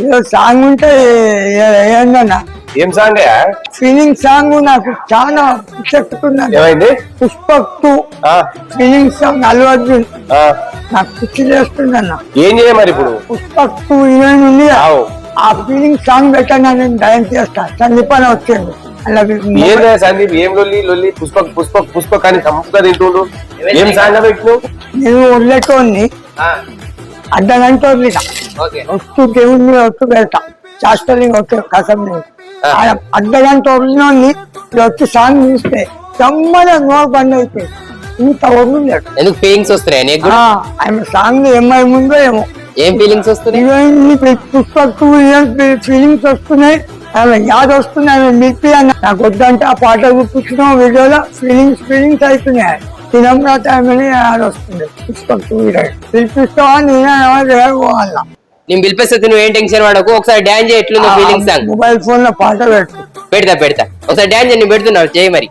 ఏదో సాంగ్ ఉంటే ఏందన్నా ఏం సాంగ్ ఫీలింగ్ సాంగ్ నాకు చాలా చెప్పుకున్నాను ఏమైంది? పుష్పక్ టూ. ఆ, ఫీలింగ్ సాంగ్ అల్లు అర్జున్ నాకు పిచ్చి చేస్తుందన్న. ఏం చేయ మరి ఇప్పుడు? పుష్పక్ టూ హీరోయిన్ ఉంది. ఆ ఫీలింగ్ సాంగ్ పెట్టాను నేను డైన్ చేస్తా. సందీపన వచ్చాడు. అలా ఏందా సందీప్? ఏం లొల్లి లొల్లి? పుష్పక్ పుష్పక్ పుష్పక్ అని తింటుండు. ఏం సాంగ్ పెట్టిను నేను వదిలేటోని అర్ధ గంట వస్తూ దేవుని వస్తూ పెడతా శాస్త్రలింగ్ వచ్చే కసం ఆ. అర్ధ గంట వదిలినోని వచ్చి సాంగ్ చూస్తే చమ్మన నో బంద్ అయిపోయింది. ఇంత ఎందుకు ఫీలింగ్స్ వస్తున్నాయి? నీకు? ఆయన సాంగ్ ఏమై ముందో ఏమో. ఏం ఫీలింగ్స్ వస్తున్నాయి? పుష్పక్ టూ ఫీలింగ్స్ వస్తున్నాయి. ఆమె యాద వస్తుంది ఆమె మిల్పి అన్న. నాకు వద్దంటే ఆ పాట గుర్తించిన వీడియోలో ఫీలింగ్స్ ఫీలింగ్స్ అవుతున్నాయి. తినంరాత ఆమెని యాద వస్తుంది. పిలిపిస్తావా నేనే? పోవాలా? నేను పిలిపిస్తే నువ్వు ఏం టెన్షన్ పడకు. ఒకసారి డాన్స్ చేయి ఎట్లుందో ఫీలింగ్ సాంగ్ మొబైల్ ఫోన్లో పాట పెట్టు. పెడతా పెడతా. ఒకసారి డాన్స్ నేను పెడుతున్నావు చేయి మరి.